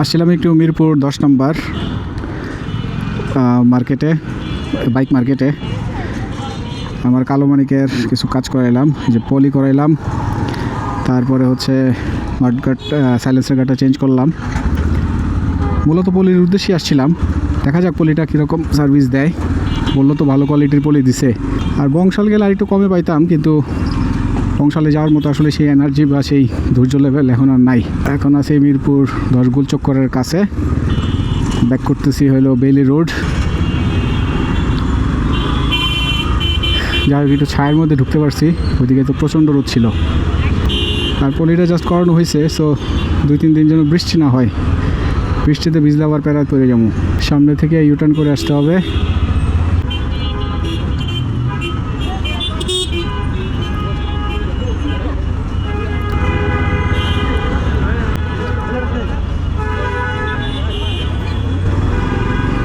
আসছিলাম একটু মিরপুর দশ নম্বর মার্কেটে বাইক মার্কেটে আমার কালো মানিকের কিছু কাজ করাইলাম যে পলি করাইলাম। তারপরে হচ্ছে মাঠগাট সাইলেন্সের গাটা চেঞ্জ করলাম। মূলত পলির উদ্দেশ্যে আসছিলাম। দেখা যাক পলিটা কীরকম সার্ভিস দেয়। বলল তো ভালো কোয়ালিটির পলি দিছে। আর বংশাল গেলে আর একটু কমে পাইতাম, কিন্তু বংশালে যাওয়ার মতো আসলে সেই এনার্জি বা সেই ধৈর্য লেভেল এখন আর নাই। এখন আছে মিরপুর দশগুল চক্করের কাছে। ব্যাক করতেছি হলো বেলি রোড যাই হোক, একটু ছায়ের মধ্যে ঢুকতে পারছি। ওইদিকে তো প্রচণ্ড রোদ ছিল। আর পলিটা জাস্ট করানো হয়েছে সো দুই, তিন দিন যেন বৃষ্টি না হয়। বৃষ্টিতে ভিজলে আবার প্যারাত পড়ে যাব। সামনে থেকে ইউটার্ন করে আসতে হবে।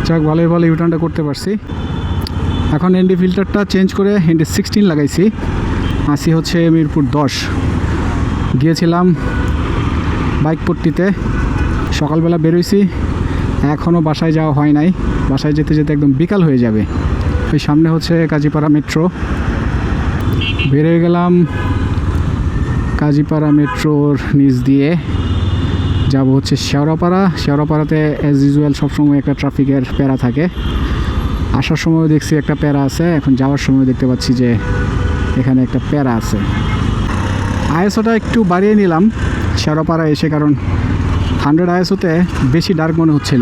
যাক, ভালোই ভালো ইউটার্নটা করতে পারছি। এখন এনডি ফিল্টারটা চেঞ্জ করে এনডি সিক্সটিন লাগাইছি। আসি হচ্ছে মিরপুর দশ। গিয়েছিলাম বাইক পট্টিতে সকালবেলা বেরোইছি। এখনও বাসায় যাওয়া হয় নাই। বাসায় যেতে যেতে একদম বিকাল হয়ে যাবে। ওই সামনে হচ্ছে কাজীপাড়া মেট্রো বেরিয়ে গেলাম কাজীপাড়া মেট্রোর নিচ দিয়ে। যাব হচ্ছে শেওড়াপাড়া। শেওড়াপাড়াতে অ্যাজ ইউজুয়াল সবসময় একটা ট্রাফিকের প্যারা থাকে। আসার সময় দেখছি একটা প্যারা আছে। এখন যাওয়ার সময় দেখতে পাচ্ছি যে এখানে একটা প্যারা আছে। আইএসওটা একটু বাড়িয়ে নিলাম শেওড়াপাড়া এসে, কারণ হান্ড্রেড আইএসওতে বেশি ডার্ক মনে হচ্ছিল।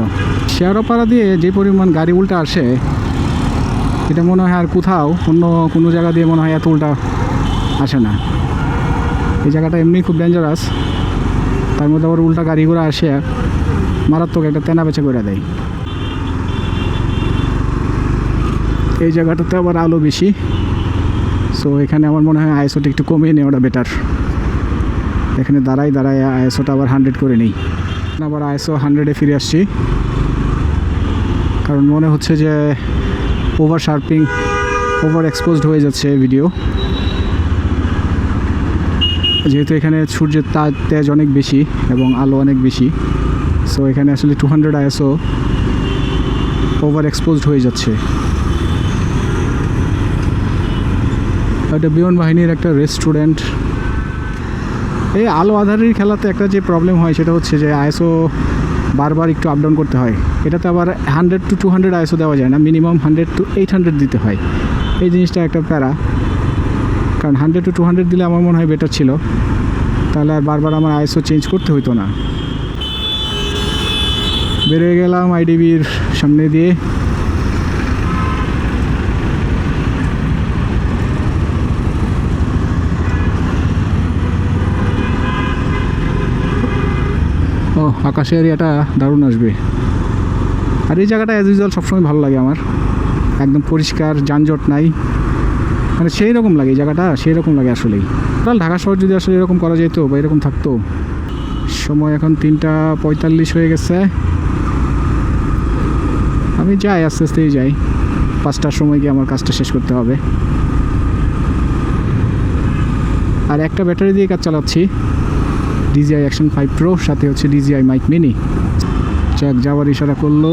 শেওড়াপাড়া দিয়ে যে পরিমাণ গাড়ি উল্টা আসে, এটা মনে হয় আর কোথাও অন্য কোনো জায়গা দিয়ে মনে হয় এত উল্টা আসে না। এই জায়গাটা এমনি খুব ডেঞ্জারাস তার মধ্যে আবার উল্টা গাড়ি ঘোড়া আসে, মারাত্মক একটা তেনা বেচা করে দেয়। এই জায়গাটাতে আবার আলো বেশি। সো এখানে আমার মনে হয় আইএসওটা একটু কমিয়ে নেওয়াটা বেটার এখানে দাঁড়াই দাঁড়াই আইএসওটা আবার হান্ড্রেড করে নিই। আবার আইএসও হান্ড্রেডে ফিরে আসছি। কারণ মনে হচ্ছে যে ওভার শার্পিং ওভার এক্সপোজড হয়ে যাচ্ছে ভিডিও যেহেতু এখানে সূর্যের তার তেজ অনেক বেশি এবং আলো অনেক বেশি সো এখানে আসলে two hundred ISO over exposed হয়ে যাচ্ছে। এটা বিমান বাহিনীর একটা রেস্টুরেন্ট এই আলো আধারের খেলাতে একটা যে প্রবলেম হয় সেটা হচ্ছে যে আইএসও বারবার একটু আপ ডাউন করতে হয়। এটাতে আবার hundred two two hundred ISO দেওয়া যায় না minimum hundred to eight hundred দিতে হয়। এই জিনিসটা একটা প্যারা। কারণ হান্ড্রেড টু টু হান্ড্রেড দিলে আমার মনে হয় বেটার ছিল। তাহলে আর বারবার আমার আইএসও চেঞ্জ করতে হতো না। বেরিয়ে গেলাম আইডিবির সামনে দিয়ে। ও, আকাশের এরিয়াটা দারুণ আসবে। আর এই জায়গাটা অ্যাজ ইউজুয়াল সবসময় ভালো লাগে আমার। একদম পরিষ্কার, যানজট নাই। মানে সেই রকম লাগে জায়গাটা সেই রকম লাগে আসলেই। টোটাল ঢাকা শহর যদি আসলে এরকম করা যেত বা এরকম থাকতো, সময় এখন তিনটা পঁয়তাল্লিশ হয়ে গেছে। আমি যাই, আস্তে আস্তেই যাই। পাঁচটার সময় গিয়ে আমার কাজটা শেষ করতে হবে। আর একটা ব্যাটারি দিয়ে কাজ চালাচ্ছি। ডিজিআই অ্যাকশন ফাইভ প্রো সাথে হচ্ছে ডিজিআই মাইক মিনি যাক, যাওয়ার ইশারা করল।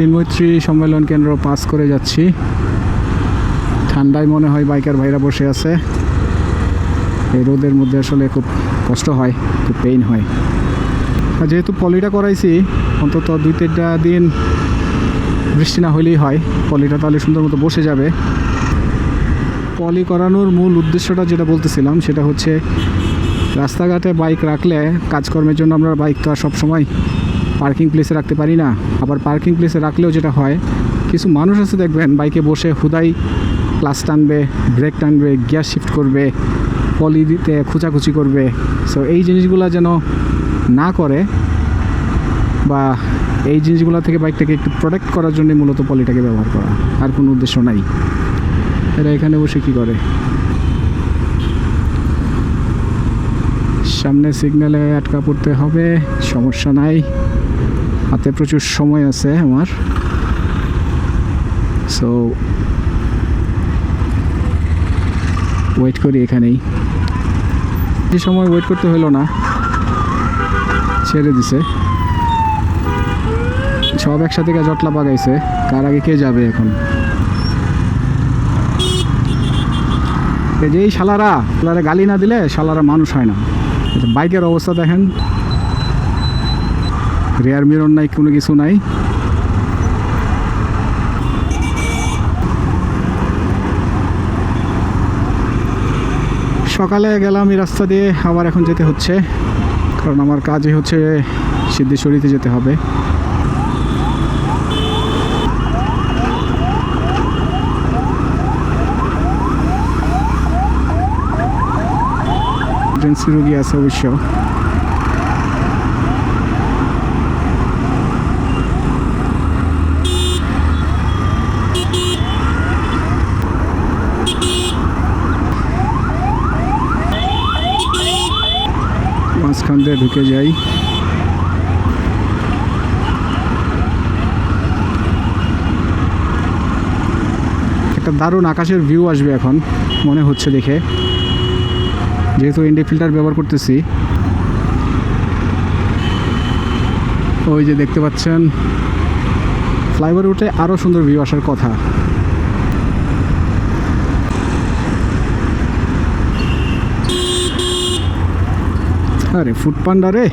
চিনমৈত্রী সম্মেলন কেন্দ্র পাস করে যাচ্ছি। ঠান্ডায় মনে হয় বাইকার ভাইরা বসে আছে। এই রোদের মধ্যে আসলে খুব কষ্ট হয়, খুব পেইন হয়। আর যেহেতু পলিটা করাইছি, অন্তত দুই তিনটা দিন বৃষ্টি না হইলেই হয়, পলিটা তাহলে সুন্দর মতো বসে যাবে। পলি করানোর মূল উদ্দেশ্যটা যেটা বলতেছিলাম, সেটা হচ্ছে রাস্তাঘাটে বাইক রাখলে কাজকর্মের জন্য আমরা বাইক তো আর সবসময় পার্কিং প্লেসে রাখতে পারি না। আবার পার্কিং প্লেসে রাখলেও যেটা হয়, কিছু মানুষ আছে দেখবেন, বাইকে বসে হুদাই ক্লাস টানবে, ব্রেক টানবে, গিয়ার শিফট করবে, পলি দিতে খুচাখুচি করবে। সো এই জিনিসগুলো যেন না করে বা এই জিনিসগুলো থেকে বাইকটাকে একটু প্রোটেক্ট করার জন্য মূলত পলিটাকে ব্যবহার করা। আর কোনো উদ্দেশ্য নাই। এরা এখানে বসে কি করে? সামনে সিগন্যালে আটকা পড়তে হবে, সমস্যা নাই। হাতে প্রচুর সময় আছে আমার। সো ওয়েট করি এখানেই। যে সময় ওয়েট করতে হলো না। ছেড়ে দিছে। সব একসাথে জটলা পাকাইছে কার আগে কে যাবে এখন? এই যে এই শালারা শালারা গালি না দিলে শালারা মানুষ হয় না। বাইকের অবস্থা দেখেন। রেয়ার মিরর নাই, কোনো কিছু নাই। সকালে গেলাম এই রাস্তা দিয়ে আবার এখন যেতে হচ্ছে। কারণ আমার কাজই হচ্ছে সিদ্ধেশ্বরীতে যেতে হবে। রুগী আছে অবশ্য। মাঝখান দিয়ে ঢুকে যাই। একটা দারুণ আকাশের ভিউ আসবে এখন, মনে হচ্ছে দেখে। যেহেতু ইন্ডি ফিল্টার ব্যবহার করতেছি। ওই যে দেখতে পাচ্ছেন, ফ্লাইওভার উঠে আরও সুন্দর ভিউ আসার কথা। আরে ফুড পান্ডা রে।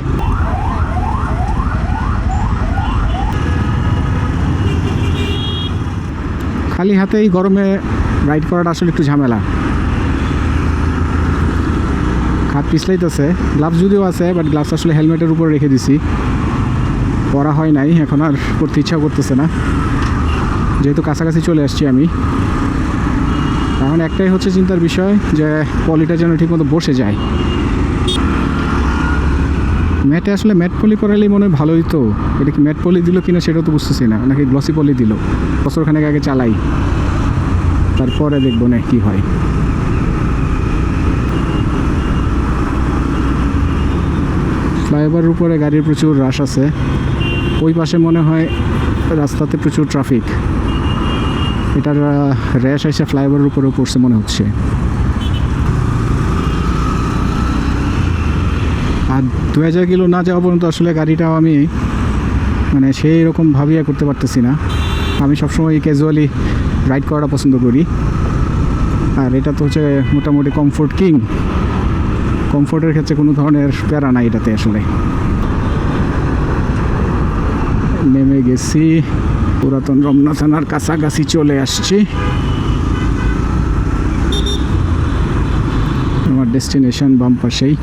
খালি হাতে এই গরমে রাইড করাটা আসলে একটু ঝামেলা। হাত পিছলাইতেছে গ্লাভস যদিও আছে বাট গ্লাভস আসলে হেলমেটের উপর রেখে দিছি। পরা হয় নাই, এখন আর করতে ইচ্ছা করতেছে না। যেহেতু কাছাকাছি চলে আসছি আমি। এখন একটাই হচ্ছে চিন্তার বিষয় যে পলিটা যেন ঠিকমতো বসে যায়। ম্যাটে আসলে ম্যাট পলি করালেই মনে হয় ভালোই তো। এটা কি ম্যাট পলি দিল কিনা সেটাও তো বুঝতেছি না, নাকি গ্লসি পলি দিল? বছরখানেক আগে চালাই। তারপরে দেখব না কি হয়। ফ্লাইওভারের উপরে গাড়ির প্রচুর রাশ আছে। ওই পাশে মনে হয় রাস্তাতে প্রচুর ট্রাফিক। এটার র্যাশ এসে ফ্লাইওভারের উপরেও পড়ছে মনে হচ্ছে। আর দু হাজার কিলো না যাওয়া পর্যন্ত আসলে গাড়িটাও আমি মানে সেই রকম ভাবিয়া করতে পারতেছি না। আমি সবসময় ক্যাজুয়ালি রাইড করাটা পছন্দ করি। আর এটা তো হচ্ছে মোটামুটি কমফোর্ট কিং কমফোর্টের ক্ষেত্রে কোনো ধরনের প্যারা নাই এটাতে আসলে। নেমে গেছি, পুরাতন রমনা থানার কাছাকাছি চলে আসছি। আমার ডেস্টিনেশন বাম পাশেই।